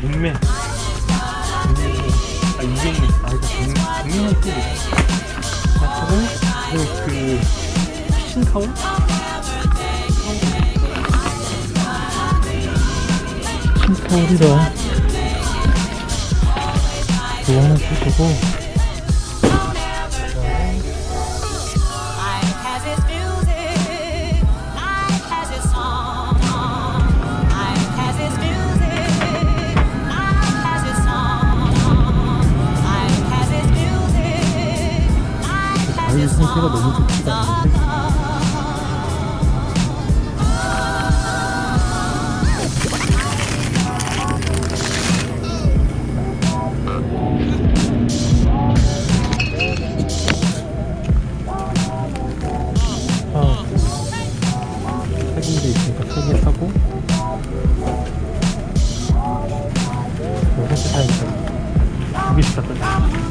백매 아 이백매 아 이거 백- 백매만 또 하고 그리고 그 키친 타월 키친 타월이랑 그거 하나 주시고 its 상태가 너무 좋지가 않은데 아, 세군데 있으니까 세개 사고. 여섯 개 사야겠다.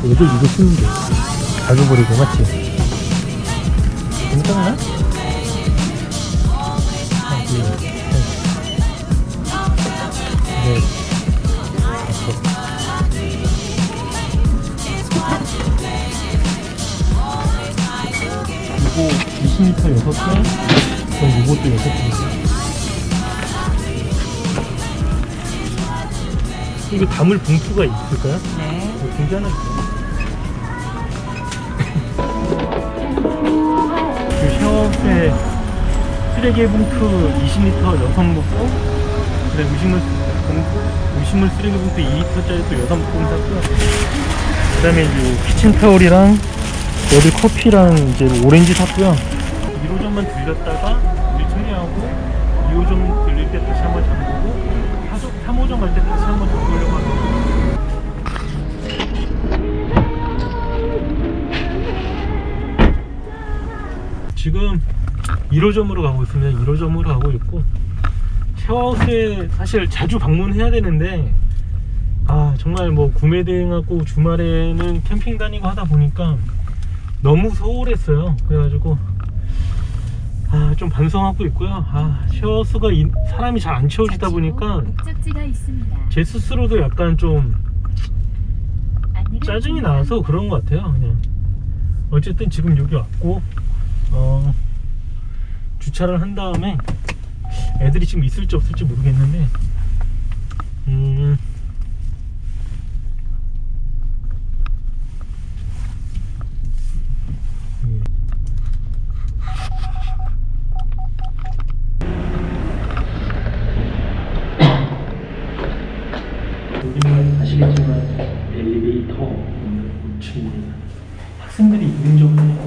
이거 쓰는데. 가져버리고 맞지? 것도 여섯 개 이거 담을 봉투가 있을까요? 네. 봉지 하나. 그 샤워에 쓰레기 봉투 20리터 여섯 먹고 그다음 음식물 음식물 쓰레기 봉투 2리터짜리 또 여섯 봉 샀고요. 그다음에 이 키친 타올이랑 여기 커피랑 이제 오렌지 샀고요. 1호점만 들렸다가 우리 청량하고 2호점 들릴 때 다시 한번 잠그고 3호점 갈 때 다시 한번 잠그려고 합니다. 지금 1호점으로 가고 있습니다. 1호점으로 가고 있고 샤워하우스에 사실 자주 방문해야 되는데 아 정말 뭐 구매 대행하고 주말에는 캠핑 다니고 하다 보니까 너무 소홀했어요. 그래가지고 아 좀 반성하고 있고요. 아 샤워하우스가 이- 사람이 잘 안 채워지다 보니까 목적지가 있습니다. 제 스스로도 약간 좀 안내를 짜증이. 나서 그런 것 같아요. 그냥 어쨌든 지금 여기 왔고 어, 주차를 한 다음에 애들이 지금 있을지 없을지 모르겠는데 음, 음. 여기는 아시겠지만 엘리베이터 5층입니다. 학생들이 있는 점은 잘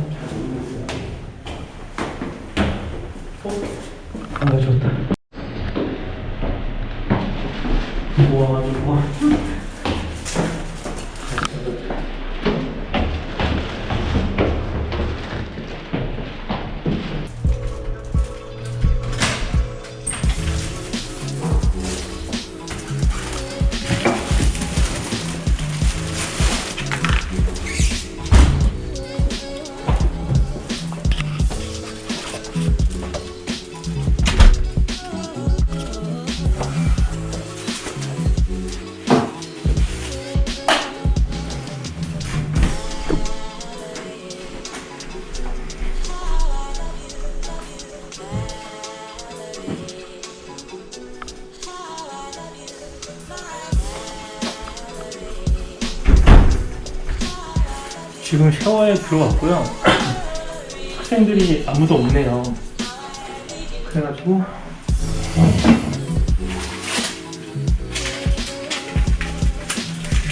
들어왔고요. 학생들이 아무도 없네요. 그래가지고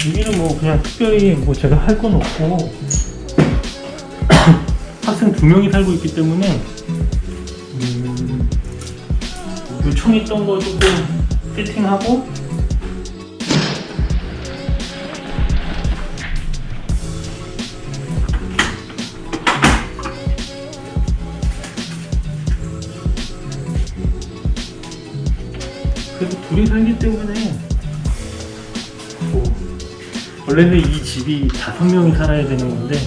여기는 뭐 그냥 특별히 뭐 제가 할 건 없고 학생 두 명이 살고 있기 때문에 음, 요청했던 거 조금 세팅하고 둘이 살기 때문에 뭐 원래는 이 집이 다섯 명이 살아야 되는 건데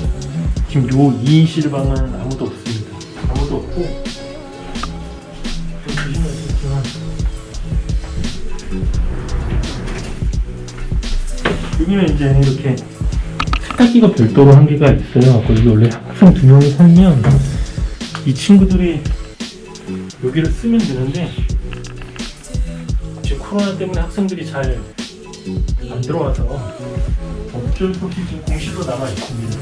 지금 요 2인실 방은 아무도 없습니다. 아무도 없고 좀 조심하시겠지만 여기는 이제 이렇게 세탁기가 별도로 한 개가 있어요. 거기 원래 학생 두 명이 살면 이 친구들이 여기를 쓰면 되는데 코로나 때문에 학생들이 잘 안 들어와서 없이 지금 공실로 남아 있습니다.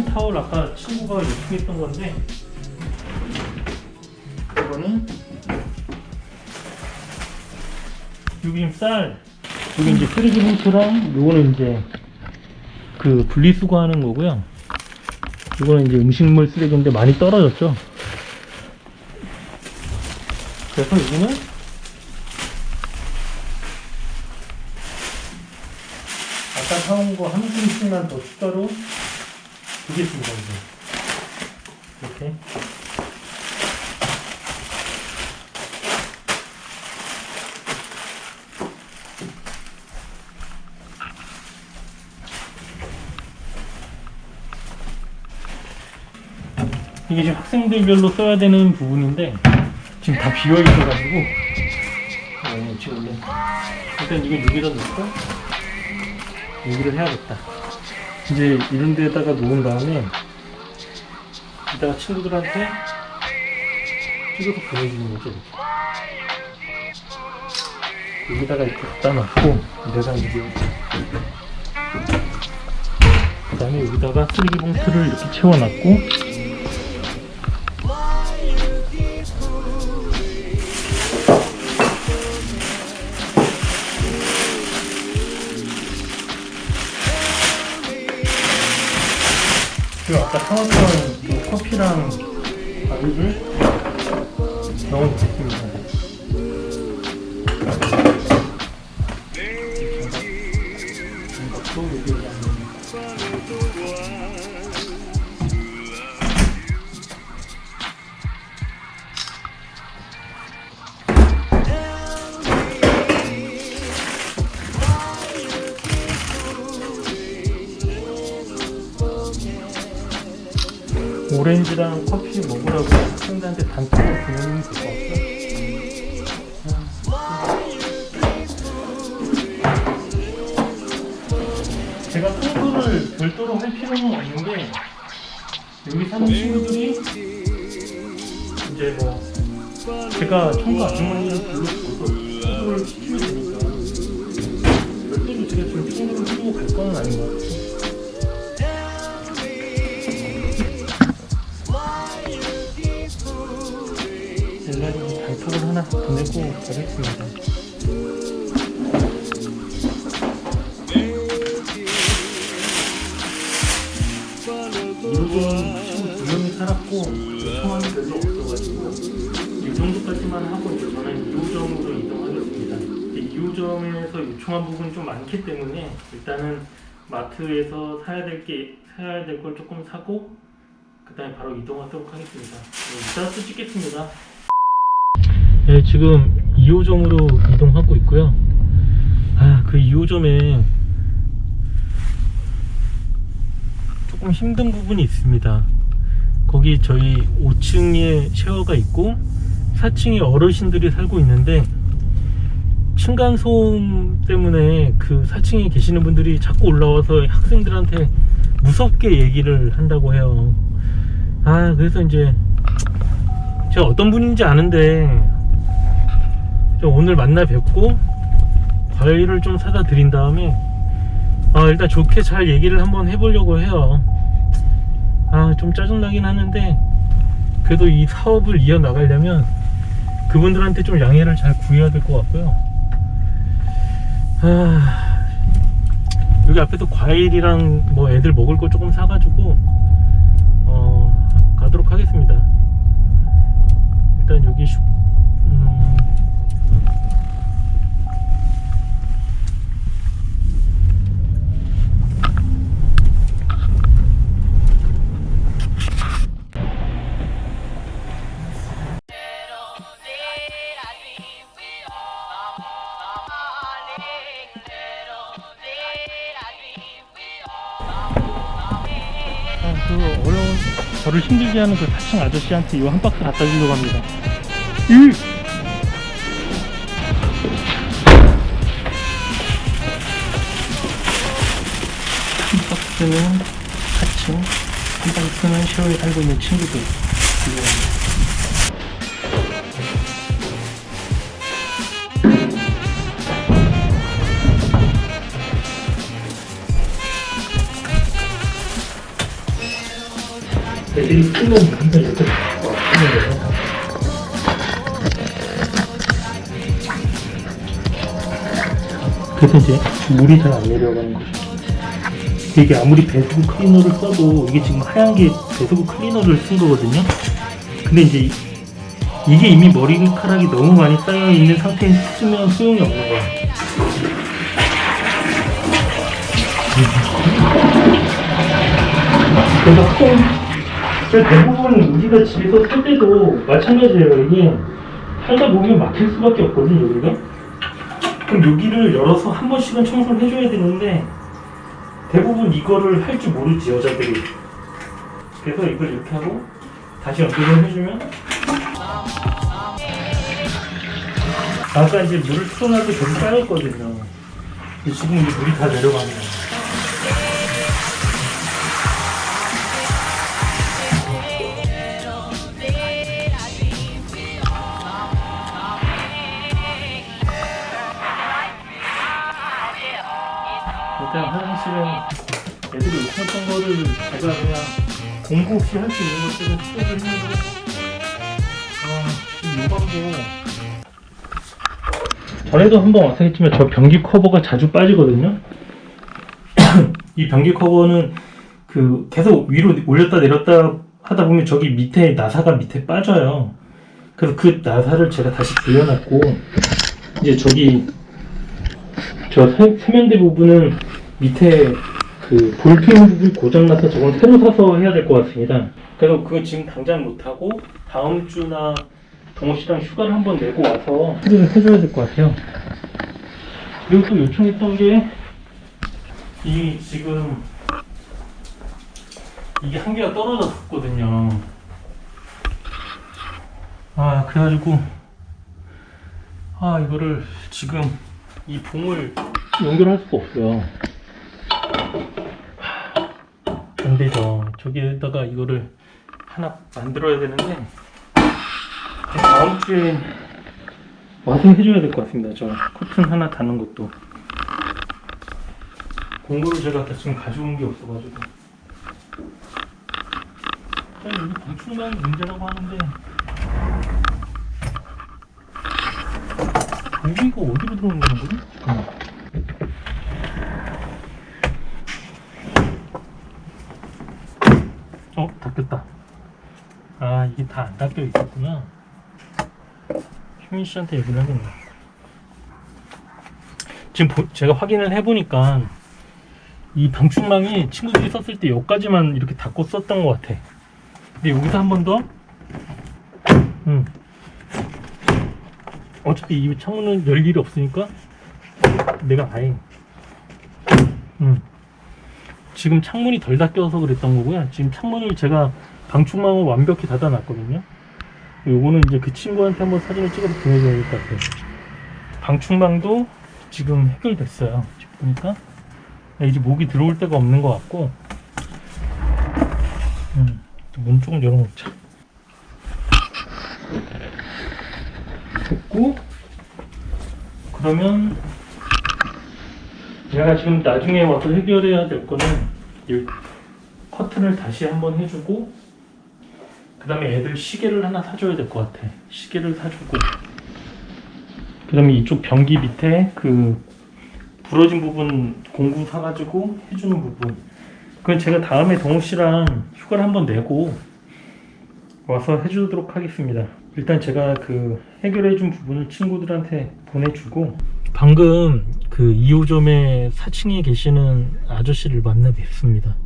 타월 아까 친구가 요청했던 건데 이거는 여기 지금 쌀. 여기 이제 쓰레기 봉투랑 요거는 이제 그 분리수거하는 거고요. 이거는 이제 음식물 쓰레기인데 많이 떨어졌죠. 그래서 여기는 아까 사온 거 한 분씩만 더 추가로 두겠습니다 이제. 이렇게. 이게 지금 학생들별로 써야 되는 부분인데 지금 다 비어 있어가지고. 네, 지금 일단 이건 여기다 놓고 여기를 해야겠다 이제 이런 데다가 놓은 다음에 이따가 친구들한테 찍어서 보내주는 거죠. 여기다가 이렇게 갖다 놨고 내가 이제 그 다음에 여기다가 쓰레기 봉투를 이렇게 채워놨고 그 아까 사왔던 그 커피랑 과일을 넣어놓겠습니 제가 청소를 별도로 할 필요는 없는데 여기 사는 친구들이 이제 뭐 제가 청소 아주머니를 불러서 청소를 시키면 되니까 별도로 제가 지금 청소를 하고 갈 거는 아닌 것 같아요. 연락이 단톡을 하나 보내고 가겠습니다. 살았고 요청함이 별로 없어가지고 이 정도까지만 하고 저는 2호점으로 이동하겠습니다. 2호점에서 요청한 부분이 좀 많기 때문에 일단은 마트에서 사야 될 게 사야 될 걸 조금 사고 그다음에 바로 이동하도록 하겠습니다. 네, 이따 또 찍겠습니다. 네, 지금 2호점으로 이동하고 있고요. 아, 그 2호점에 조금 힘든 부분이 있습니다. 거기 저희 5층에 쉐어가 있고 4층에 어르신들이 살고 있는데 층간 소음 때문에 그 4층에 계시는 분들이 자꾸 올라와서 학생들한테 무섭게 얘기를 한다고 해요. 아, 그래서 이제 제가 어떤 분인지 아는데 저 오늘 만나 뵙고 과일을 좀 사다 드린 다음에 아 일단 좋게 잘 얘기를 한번 해보려고 해요 아 좀 짜증나긴 하는데 그래도 이 사업을 이어나가려면 그분들한테 좀 양해를 잘 구해야 될 것 같고요. 아 여기 앞에서 과일이랑 뭐 애들 먹을 거 조금 사가지고 어 가도록 하겠습니다. 일단 여기 슈 저를 힘들게 하는 그 4층 아저씨한테 이거 한 박스 갖다 주려고 합니다. 이! 한 박스는 4층, 한 박스는 쉐어에 살고 있는 친구들. 애들이 크면 뭔가 이렇게 거예요. 그래서 이제 물이 잘 안 내려가는 거죠. 이게 아무리 배수구 클리너를 써도 이게 지금 하얀 게 배수구 클리너를 쓴 거거든요. 근데 이제 이- 이게 이미 머리카락이 너무 많이 쌓여 있는 상태에 쓰면 소용이 없는 거야. 그래서 통, 그 대부분 우리가 집에서 쓸 때도 마찬가지예요. 이게 살다 보면 막힐 수밖에 없거든요, 여기가. 그럼 여기를 열어서 한 번씩은 청소를 해줘야 되는데 대부분 이거를 할 줄 모르지 여자들이. 그래서 이걸 이렇게 하고 다시 연결을 해주면 아까 이제 물을 틀어놔도 계속 쌓였거든요. 지금 이제 물이 다 내려가는 거예요. 거를 제가 그냥 공부 없이 할 수 있는 것들을 수업을 했는데 아 요방도 전에도 한번 와서 했지만 저 변기 커버가 자주 빠지거든요. 이 변기 커버는 그 계속 위로 올렸다 내렸다 하다 보면 저기 밑에 나사가 밑에 빠져요. 그래서 그 나사를 제가 다시 돌려놨고 이제 저기 저 세, 세면대 부분은 밑에 그 볼트 부분이 고장나서 저건 새로 사서 해야 될 것 같습니다. 그래서 그거 지금 당장 못하고 다음 주나 동호 씨랑 휴가를 한번 내고 와서 수리를 해줘야 될 것 같아요. 그리고 또 요청했던 게 이 지금 이게 한 개가 떨어졌었거든요. 아 그래가지고 아 이거를 지금 이 봉을 연결할 수가 없어요. 안 되죠. 저기에다가 이거를 하나 만들어야 되는데 다음 주에 와서 해줘야 될 것 같습니다. 저 커튼 하나 다는 것도 공구를 제가 다 지금 가져온 게 없어가지고 일단 방충망 문제라고 하는데 여기가 어디로 들어오는 거지? 잠깐만. 어, 닫혔다. 아, 이게 다안 닫혀 있었구나. 휴민 씨한테 얘기를 하겠네. 지금 보- 제가 확인을 해보니까 이 방충망이 친구들이 썼을 때 여기까지만 이렇게 닫고 썼던 것 같아. 근데 여기서 한 번 더, 음. 어차피 이 창문은 열 일이 없으니까 내가 아예 음. 지금 창문이 덜 닫혀서 그랬던 거고요. 지금 창문을 제가 방충망을 완벽히 닫아놨거든요. 요거는 이제 그 친구한테 한번 사진을 찍어서 보내줘야 될 것 같아요. 방충망도 지금 해결됐어요. 지금 보니까 네, 이제 목이 들어올 데가 없는 것 같고 음, 문 조금 열어놓자. 됐고 그러면 내가 지금 나중에 와서 해결해야 될 거는 이 커튼을 다시 한번 해주고 그 다음에 애들 시계를 하나 사줘야 될 것 같아 시계를 사주고 그 다음에 이쪽 변기 밑에 그 부러진 부분 공구 사가지고 해주는 부분 그건 제가 다음에 동호 씨랑 휴가를 한번 내고 와서 해주도록 하겠습니다. 일단 제가 그 해결해준 부분을 친구들한테 보내주고 방금 그 2호점의 4층에 계시는 아저씨를 만나 뵙습니다.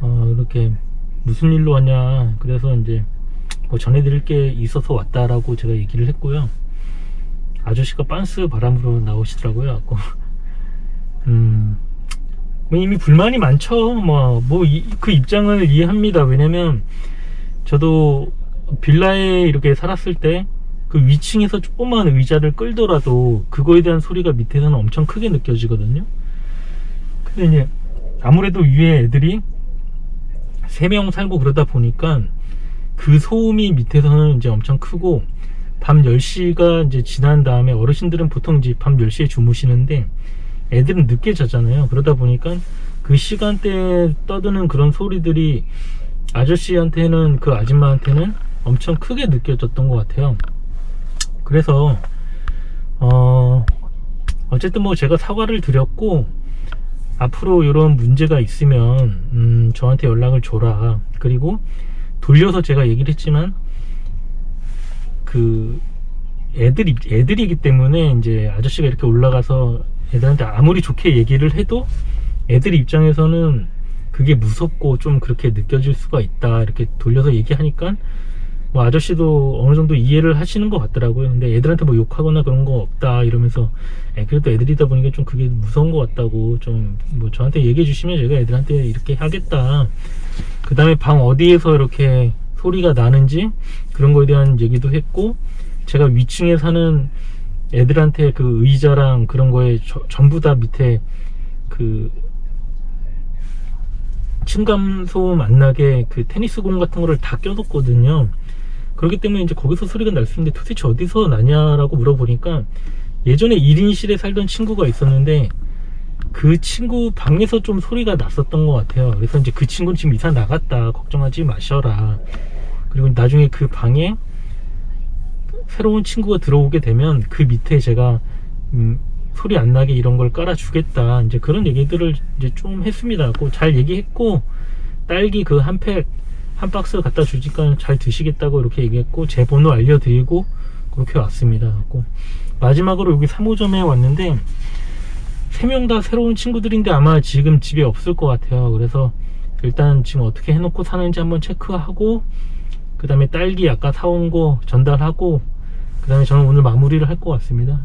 어, 이렇게 무슨 일로 왔냐 그래서 이제 뭐 전해드릴 게 있어서 왔다라고 제가 얘기를 했고요. 아저씨가 빤스 바람으로 나오시더라고요. 음 뭐 이미 불만이 많죠. 뭐뭐그 입장을 이해합니다. 왜냐면 저도 빌라에 이렇게 살았을 때 그 위층에서 조그만 의자를 끌더라도 그거에 대한 소리가 밑에서는 엄청 크게 느껴지거든요. 근데 이제 아무래도 위에 애들이 세 명 살고 그러다 보니까 그 소음이 밑에서는 이제 엄청 크고 밤 10시가 이제 지난 다음에 어르신들은 보통 이제 밤 10시에 주무시는데 애들은 늦게 자잖아요. 그러다 보니까 그 시간대에 떠드는 그런 소리들이 아저씨한테는 그 아줌마한테는 엄청 크게 느껴졌던 것 같아요. 그래서 어 어쨌든 뭐 제가 사과를 드렸고 앞으로 이런 문제가 있으면 음, 저한테 연락을 줘라. 그리고 돌려서 제가 얘기를 했지만 그 애들이 애들이기 때문에 이제 아저씨가 이렇게 올라가서 애들한테 아무리 좋게 얘기를 해도 애들 입장에서는 그게 무섭고 좀 그렇게 느껴질 수가 있다 이렇게 돌려서 얘기하니까 뭐 아저씨도 어느 정도 이해를 하시는 것 같더라고요. 근데 애들한테 뭐 욕하거나 그런 거 없다 이러면서 에, 그래도 애들이다 보니까 좀 그게 무서운 것 같다고 좀 뭐 저한테 얘기해 주시면 제가 애들한테 이렇게 하겠다. 그 다음에 방 어디에서 이렇게 소리가 나는지 그런 거에 대한 얘기도 했고 제가 위층에 사는 애들한테 그 의자랑 그런 거에 저- 전부 다 밑에 그 층간소음 안 나게 그 테니스 공 같은 거를 다 껴뒀거든요. 그렇기 때문에 이제 거기서 소리가 날 수 있는데 도대체 어디서 나냐라고 물어보니까 예전에 1인실에 살던 친구가 있었는데 그 친구 방에서 좀 소리가 났었던 것 같아요. 그래서 이제 그 친구는 지금 이사 나갔다. 걱정하지 마셔라. 그리고 나중에 그 방에 새로운 친구가 들어오게 되면 그 밑에 제가 음, 소리 안 나게 이런 걸 깔아주겠다. 이제 그런 얘기들을 이제 좀 했습니다. 꼭잘 얘기했고 딸기 그 한 팩 한 박스 갖다 주니까 잘 드시겠다고 이렇게 얘기했고 제 번호 알려드리고 그렇게 왔습니다. 그래갖고 마지막으로 여기 3호점에 왔는데 세 명 다 새로운 친구들인데 아마 지금 집에 없을 것 같아요. 그래서 일단 지금 어떻게 해놓고 사는지 한번 체크하고 그 다음에 딸기 아까 사온 거 전달하고 그 다음에 저는 오늘 마무리를 할 것 같습니다.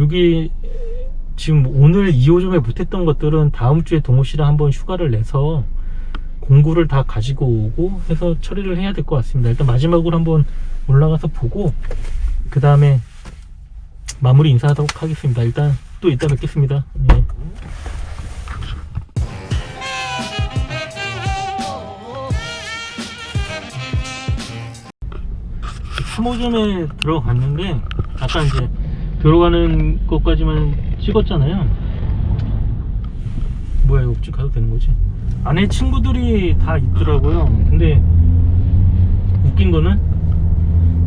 여기 지금 오늘 2호점에 못했던 것들은 다음 주에 동호 씨랑 한번 휴가를 내서 공구를 다 가지고 오고 해서 처리를 해야 될 것 같습니다. 일단 마지막으로 한번 올라가서 보고 그 다음에 마무리 인사하도록 하겠습니다. 일단 또 이따 뵙겠습니다. 예. 삼호점에 들어갔는데 아까 이제 들어가는 것까지만 찍었잖아요. 뭐야 이거 쭉 가도 되는 거지? 안에 친구들이 다 있더라고요. 근데 웃긴 거는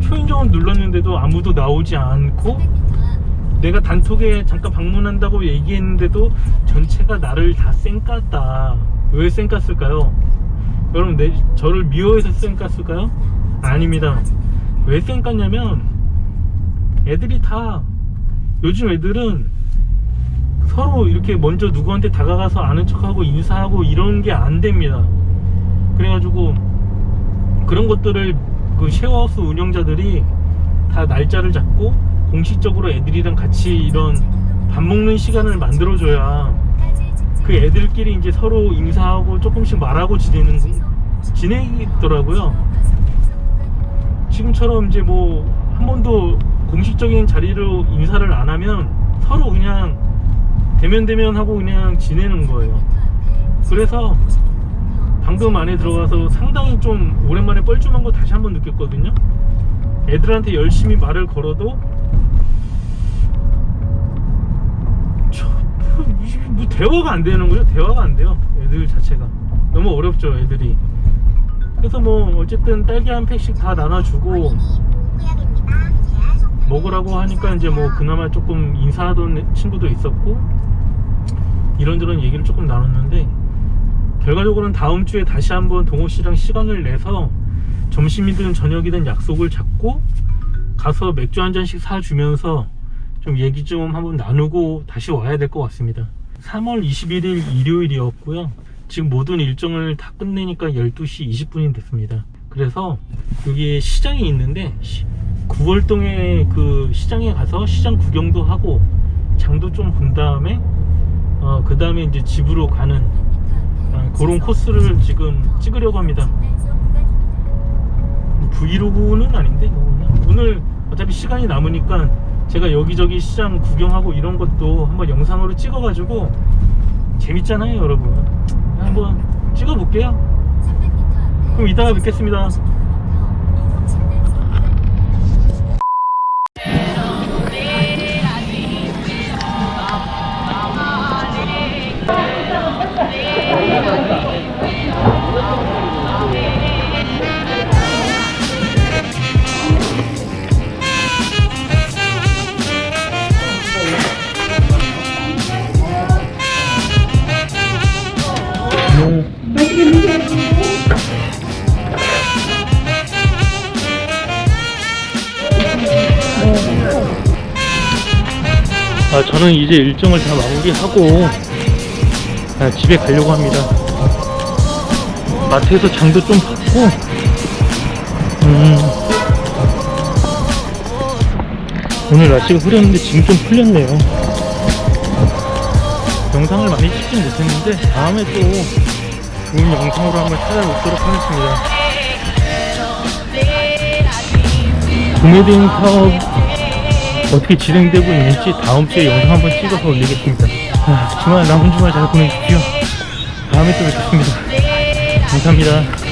초인종을 눌렀는데도 아무도 나오지 않고 내가 단톡에 잠깐 방문한다고 얘기했는데도 전체가 나를 다 쌩깠다. 왜 쌩깠을까요? 여러분 내 저를 미워해서 쌩깠을까요? 아닙니다. 왜 쌩깠냐면 애들이 다 요즘 애들은 서로 이렇게 먼저 누구한테 다가가서 아는 척하고 인사하고 이런 게 안 됩니다. 그래가지고 그런 것들을 그 쉐어하우스 운영자들이 다 날짜를 잡고 공식적으로 애들이랑 같이 이런 밥 먹는 시간을 만들어줘야 그 애들끼리 이제 서로 인사하고 조금씩 말하고 지내는 지내더라고요. 지금처럼 이제 뭐 한 번도 공식적인 자리로 인사를 안 하면 서로 그냥 대면 대면 하고 그냥 지내는 거예요. 그래서 방금 안에 들어가서 상당히 좀 오랜만에 뻘쭘한 거 다시 한번 느꼈거든요. 애들한테 열심히 말을 걸어도 저, 뭐, 대화가 안 되는 거죠. 대화가 안 돼요. 애들 자체가 너무 어렵죠. 애들이. 그래서 뭐 어쨌든 딸기 한 팩씩 다 나눠주고 먹으라고 하니까 이제 뭐 그나마 조금 인사하던 친구도 있었고 이런저런 얘기를 조금 나눴는데 결과적으로는 다음 주에 다시 한번 동호 씨랑 시간을 내서 점심이든 저녁이든 약속을 잡고 가서 맥주 한 잔씩 사주면서 좀 얘기 좀 한번 나누고 다시 와야 될 것 같습니다. 3월 21일 일요일이었고요. 지금 모든 일정을 다 끝내니까 12시 20분이 됐습니다. 그래서 여기 시장이 있는데 9월동에 그 시장에 가서 시장 구경도 하고 장도 좀 본 다음에 어, 그 다음에 이제 집으로 가는 어, 그런 코스를 지금 찍으려고 합니다. 브이로그는 아닌데. 오늘 어차피 시간이 남으니까 제가 여기저기 시장 구경하고 이런 것도 한번 영상으로 찍어가지고 재밌잖아요 여러분 한번 찍어볼게요 그럼 이따가 뵙겠습니다 저는 이제 일정을 다 마무리하고 아, 집에 가려고 합니다. 마트에서 장도 좀 봤고, 음, 오늘 날씨가 흐렸는데 지금 좀 풀렸네요. 영상을 많이 찍진 못했는데 다음에 또 좋은 영상으로 한번 찾아오도록 하겠습니다. 구매대행 사업 어떻게 진행되고 있는지 다음 주에 영상 한번 찍어서 올리겠습니다. 아, 주말 남은 주말 잘 보내십시오. 다음에 또 뵙겠습니다. 감사합니다.